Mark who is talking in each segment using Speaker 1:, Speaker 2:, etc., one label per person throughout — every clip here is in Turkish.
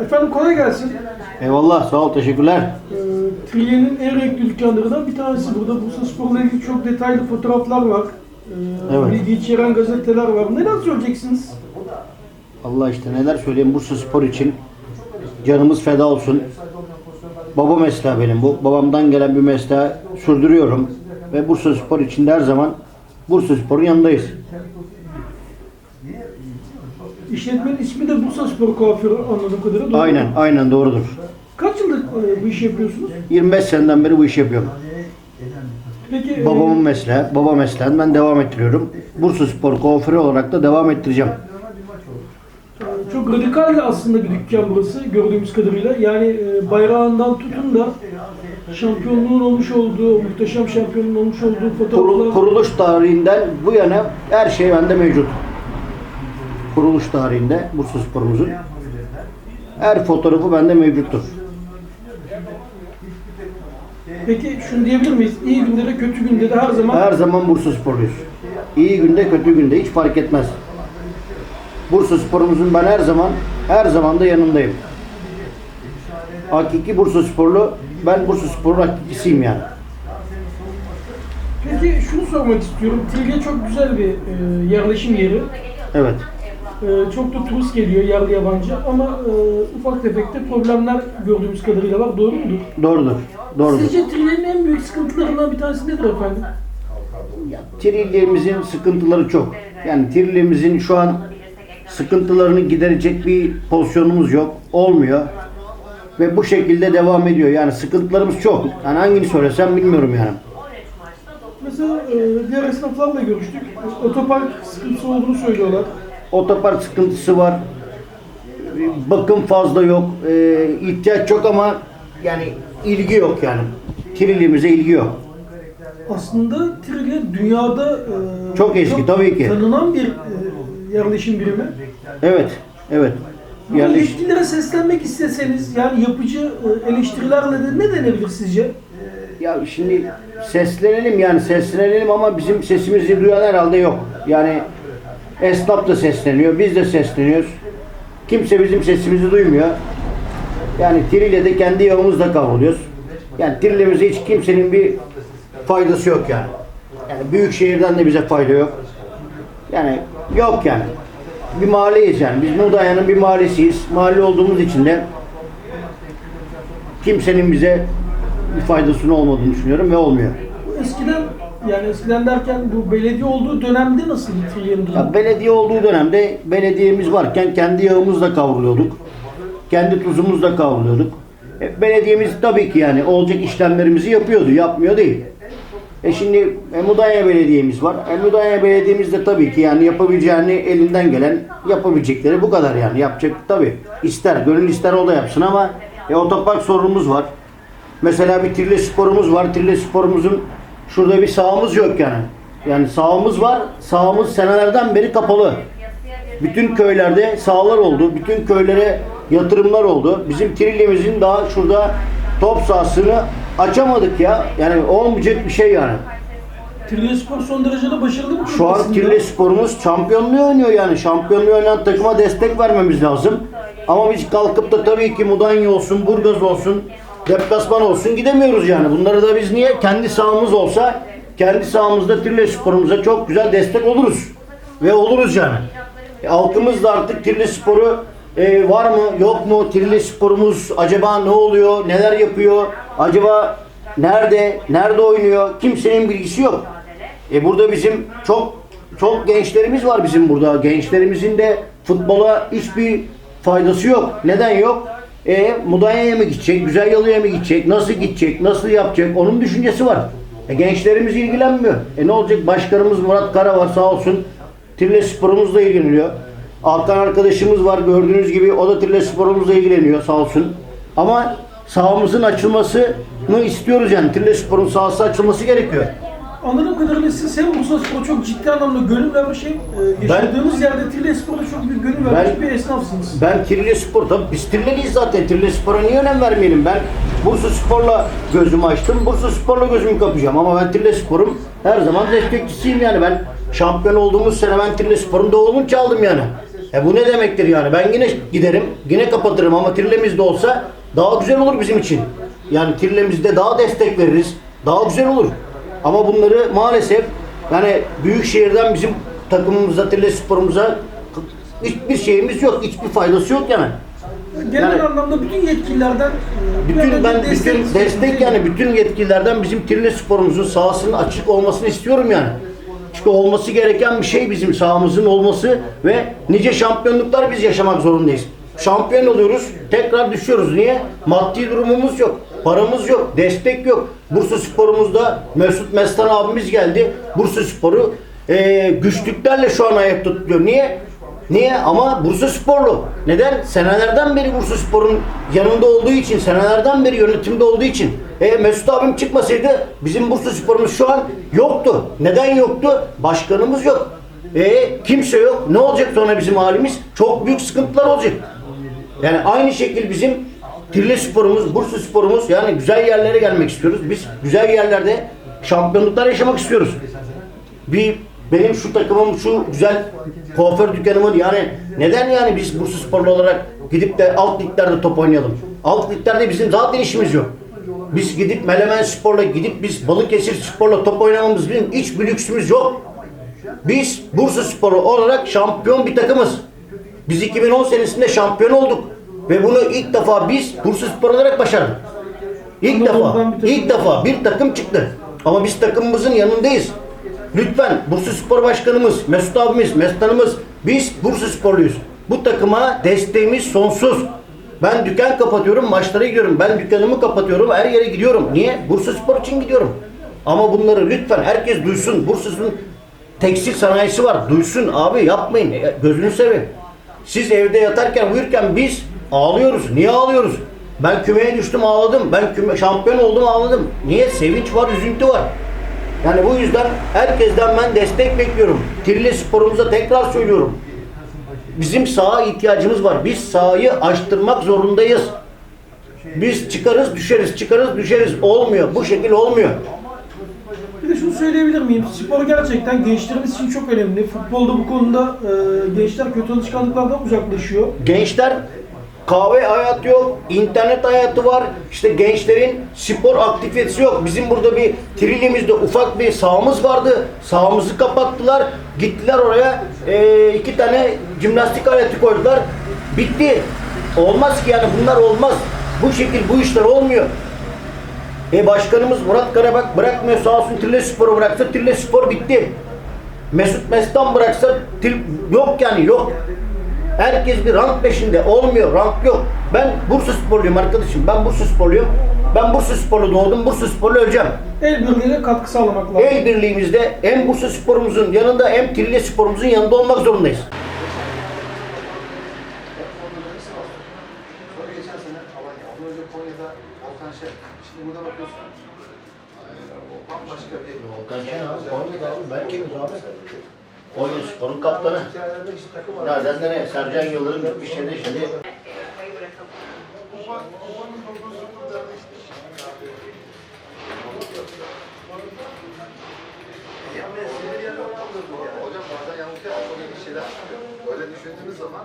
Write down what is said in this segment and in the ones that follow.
Speaker 1: Efendim kolay gelsin.
Speaker 2: Eyvallah sağ ol teşekkürler.
Speaker 1: Ee, Trilye'nin en renkli dükkanlarından bir tanesi burada. Bursa Spor'la ilgili çok detaylı fotoğraflar var. Ee,
Speaker 2: Evet.
Speaker 1: Bilgi içeren gazeteler var. Neler söyleyeceksiniz?
Speaker 2: Allah işte neler söyleyeyim Bursa Spor için canımız feda olsun. Baba mesleği benim bu. Babamdan gelen bir mesleği sürdürüyorum. Ve Bursa Spor için de her zaman Bursa Spor'un yanındayız.
Speaker 1: İşletmenin ismi de Bursa Spor Kuaförü anladığım kadarıyla. doğru?
Speaker 2: Aynen, aynen doğrudur.
Speaker 1: Kaç yıldır e, bu işi yapıyorsunuz?
Speaker 2: 25 seneden beri bu işi yapıyorum.
Speaker 1: Peki e,
Speaker 2: Babamın mesleği, baba mesleğini ben devam ettiriyorum. Bursa Spor kuaförü olarak da devam ettireceğim.
Speaker 1: e, çok radikal aslında bir dükkan burası gördüğümüz kadarıyla. Yani e, bayrağından tutun da şampiyonluğun olmuş olduğu, muhteşem şampiyonluğun olmuş olduğu fotoğraflar.
Speaker 2: kuruluş tarihinden bu yana her şey bende mevcut. Kuruluş tarihinde Bursa Spor'umuzun her fotoğrafı bende mevcuttur.
Speaker 1: Peki şunu diyebilir miyiz? İyi günde de kötü günde de her zaman
Speaker 2: Her zaman Bursa Sporluyuz. İyi günde kötü günde hiç fark etmez. Bursa Spor'umuzun ben her zaman her zaman da yanındayım. Hakiki Bursa Sporlu ben Bursa Spor'un hakikisiyim yani.
Speaker 1: Peki şunu sormak istiyorum. Trilye çok güzel bir e, yerleşim yeri.
Speaker 2: Evet.
Speaker 1: E, çok da turist geliyor yerli yabancı ama e, ufak tefek de problemler gördüğümüz kadarıyla var. Doğru mudur?
Speaker 2: Doğrudur. Doğrudur.
Speaker 1: Sizce Trilye'nin en büyük sıkıntılarından bir tanesi nedir efendim?
Speaker 2: Trilyemizin sıkıntıları çok. Yani Trilyemizin şu an sıkıntılarını giderecek bir pozisyonumuz yok. Olmuyor. Ve bu şekilde devam ediyor. Yani sıkıntılarımız çok. Yani hangini söylesem bilmiyorum yani.
Speaker 1: Mesela e, diğer esnaflarla görüştük. Otopark sıkıntısı olduğunu söylüyorlar.
Speaker 2: Otopark sıkıntısı var. Bakım fazla yok. Ee, ihtiyaç çok ama yani ilgi yok yani. Trilyemize ilgi yok.
Speaker 1: Aslında Trilye dünyada e,
Speaker 2: Çok eski, tabii ki.
Speaker 1: tanınan bir e, yerleşim birimi.
Speaker 2: Evet. Evet.
Speaker 1: Bu
Speaker 2: Yerleş...
Speaker 1: yetkililere seslenmek isteseniz yani yapıcı e, eleştirilerle de ne denebilir sizce?
Speaker 2: Ya şimdi seslenelim yani seslenelim ama bizim sesimizi duyan herhalde yok. Yani esnaf da sesleniyor, biz de sesleniyoruz. Kimse bizim sesimizi duymuyor. Yani Trilya'da kendi yağımızla kavruluyoruz. Yani Trilya'mıza hiç kimsenin bir faydası yok yani. Yani büyük şehirden de bize fayda yok. Yani yok yani. Bir mahalleyiz yani. Biz Mudanya'nın bir mahallesiyiz. Mahalle olduğumuz için de kimsenin bize bir faydasının olmadığını düşünüyorum ve olmuyor.
Speaker 1: Eskiden yani eskiden derken bu belediye olduğu dönemde nasıl durumu?
Speaker 2: Ya belediye olduğu dönemde belediyemiz varken kendi yağımızla kavruluyorduk. Kendi tuzumuzla kavruluyorduk. E, belediyemiz tabii ki yani olacak işlemlerimizi yapıyordu, yapmıyor değil. E şimdi e, Mudanya Belediye'miz var. E, Mudanya Belediye'miz de tabii ki yani yapabileceğini elinden gelen yapabilecekleri bu kadar yani. Yapacak tabii. İster, gönül ister o da yapsın ama e, otopark sorunumuz var. Mesela bir Trille sporumuz var. Trille sporumuzun şurada bir sahamız yok yani. Yani sahamız var. Sahamız senelerden beri kapalı. Bütün köylerde sahalar oldu. Bütün köylere yatırımlar oldu. Bizim Trille'mizin daha şurada top sahasını açamadık ya. Yani olmayacak bir şey yani.
Speaker 1: Trilye Spor son derece de başarılı bir
Speaker 2: Şu an. Trille sporumuz şampiyonluğu oynuyor yani. Şampiyonluğu oynayan takıma destek vermemiz lazım. Ama biz kalkıp da tabii ki Mudanya olsun, Burgaz olsun, deplasman olsun gidemiyoruz yani. Bunları da biz niye? Kendi sahamız olsa, kendi sahamızda Trille sporumuza çok güzel destek oluruz. Ve oluruz yani. E, halkımız da artık Trille sporu e, var mı, yok mu? Trille sporumuz acaba ne oluyor, neler yapıyor? Acaba nerede, nerede oynuyor? Kimsenin bilgisi yok. E burada bizim çok çok gençlerimiz var bizim burada. Gençlerimizin de futbola hiçbir faydası yok. Neden yok? E Mudanya'ya mı gidecek? Güzel Yalı'ya mı gidecek? Nasıl gidecek? Nasıl yapacak? Onun düşüncesi var. E gençlerimiz ilgilenmiyor. E ne olacak? Başkanımız Murat Kara var sağ olsun. Trille sporumuzla ilgileniyor. Altan arkadaşımız var gördüğünüz gibi o da Trille sporumuzla ilgileniyor sağ olsun. Ama sahamızın açılmasını istiyoruz yani. Trille sporun sahası açılması gerekiyor.
Speaker 1: Anladığım kadarıyla siz hem Bursa Spor'a çok ciddi anlamda gönül vermiş hem e, yaşadığınız yerde Trilye Spor'a çok büyük gönül vermiş
Speaker 2: Ben-
Speaker 1: bir esnafsınız.
Speaker 2: Ben Trilye Spor tabii biz Trilyeliyiz zaten. Trilye Spor'a niye önem vermeyelim? Ben Bursa Spor'la gözümü açtım. Bursa Spor'la gözümü kapayacağım. Ama ben Trilye Spor'um her zaman destekçisiyim yani. Ben şampiyon olduğumuz sene ben Trilye Spor'un davulunu çaldım yani. E bu ne demektir yani? Ben yine giderim, yine kapatırım ama Trille'mizde olsa daha güzel olur bizim için. Yani Trille'mizde daha destek veririz, daha güzel olur. Ama bunları maalesef yani büyük şehirden bizim takımımıza, Trille sporumuza hiçbir şeyimiz yok, hiçbir faydası yok yani.
Speaker 1: Genel
Speaker 2: Yani-
Speaker 1: anlamda bütün yetkililerden
Speaker 2: Bütün ben bütün destek yani bütün yetkililerden bizim Trille sporumuzun sahasının açık olmasını istiyorum yani. Çünkü olması gereken bir şey bizim sahamızın olması ve nice şampiyonluklar biz yaşamak zorundayız. Şampiyon oluyoruz, tekrar düşüyoruz. Niye? Maddi durumumuz yok, paramız yok, destek yok. Bursa Spor'umuzda Mesut Mestan abimiz geldi. Bursa Spor'u eee, güçlüklerle şu an ayakta tutuyor. Niye? Niye? Ama Bursa Sporlu. Neden? Senelerden beri Bursa Spor'un yanında olduğu için, senelerden beri yönetimde olduğu için. E, Mesut abim çıkmasaydı bizim Bursa Spor'umuz şu an yoktu. Neden yoktu? Başkanımız yok. E, kimse yok. Ne olacak sonra bizim halimiz? Çok büyük sıkıntılar olacak. Yani aynı şekil bizim Tirle sporumuz, Bursa sporumuz yani güzel yerlere gelmek istiyoruz. Biz güzel yerlerde şampiyonluklar yaşamak istiyoruz bir benim şu takımım şu güzel kuaför dükkanımın yani neden yani biz Bursa Sporlu olarak gidip de alt liglerde top oynayalım? Alt liglerde bizim zaten işimiz yok. Biz gidip Melemen Spor'la gidip biz Balıkesir Spor'la top oynamamız bizim hiç bir lüksümüz yok. Biz Bursa Sporu olarak şampiyon bir takımız. Biz 2010 senesinde şampiyon olduk. Ve bunu ilk defa biz Bursa Spor olarak başardık. İlk defa, ilk defa bir takım çıktı. Ama biz takımımızın yanındayız. Lütfen Bursa Spor Başkanımız, Mesut abimiz, Mestanımız, biz Bursa Sporluyuz. Bu takıma desteğimiz sonsuz. Ben dükkan kapatıyorum, maçlara gidiyorum. Ben dükkanımı kapatıyorum, her yere gidiyorum. Niye? Bursa Spor için gidiyorum. Ama bunları lütfen herkes duysun. Bursa'nın tekstil sanayisi var. Duysun abi yapmayın. E, Gözünü seveyim. Siz evde yatarken uyurken biz ağlıyoruz. Niye ağlıyoruz? Ben kümeye düştüm ağladım. Ben küme, şampiyon oldum ağladım. Niye? Sevinç var, üzüntü var. Yani bu yüzden herkesten ben destek bekliyorum. Trille sporumuza tekrar söylüyorum. Bizim saha ihtiyacımız var. Biz sahayı açtırmak zorundayız. Biz çıkarız düşeriz, çıkarız düşeriz. Olmuyor. Bu şekil olmuyor.
Speaker 1: Bir de şunu söyleyebilir miyim? Spor gerçekten gençlerimiz için çok önemli. Futbolda bu konuda e, gençler kötü alışkanlıklardan uzaklaşıyor.
Speaker 2: Gençler kahve hayatı yok, internet hayatı var. İşte gençlerin spor aktivitesi yok. Bizim burada bir Trili'mizde ufak bir sahamız vardı. Sahamızı kapattılar. Gittiler oraya eee, iki tane jimnastik aleti koydular. Bitti. Olmaz ki yani bunlar olmaz. Bu şekil bu işler olmuyor. E başkanımız Murat Karabak bırakmıyor sağ olsun Trille Spor'u bıraksa Trille Spor bitti. Mesut Mestan bıraksa yok yani yok. Herkes bir rank peşinde. Olmuyor. Rank yok. Ben Bursa sporluyum arkadaşım. Ben Bursa sporluyum. Ben Bursa sporlu doğdum. Bursa sporlu öleceğim.
Speaker 1: El birliğiyle katkı sağlamak lazım.
Speaker 2: El birliğimizde hem Bursa sporumuzun yanında hem Trille sporumuzun yanında olmak zorundayız.
Speaker 3: Sonra geçen sene Alanya, ondan önce Konya'da Volkan Şen. Şimdi. O bambaşka bir
Speaker 2: Konya Spor'un kaptanı. Ya ne? Sercan Yıldırım gitmiş şimdi şimdi.
Speaker 3: Hocam bazen yanlış çok ilginç şeyler çıkıyor. Öyle düşündüğünüz zaman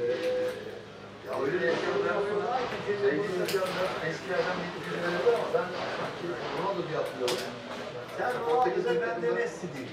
Speaker 3: eee ya öyle bir ekranlar sonra sevgili eskilerden bir düşünmeleri ama ben sanki Ronaldo diye hatırlıyorum. Sen Portekiz'de ben de Messi diyeyim.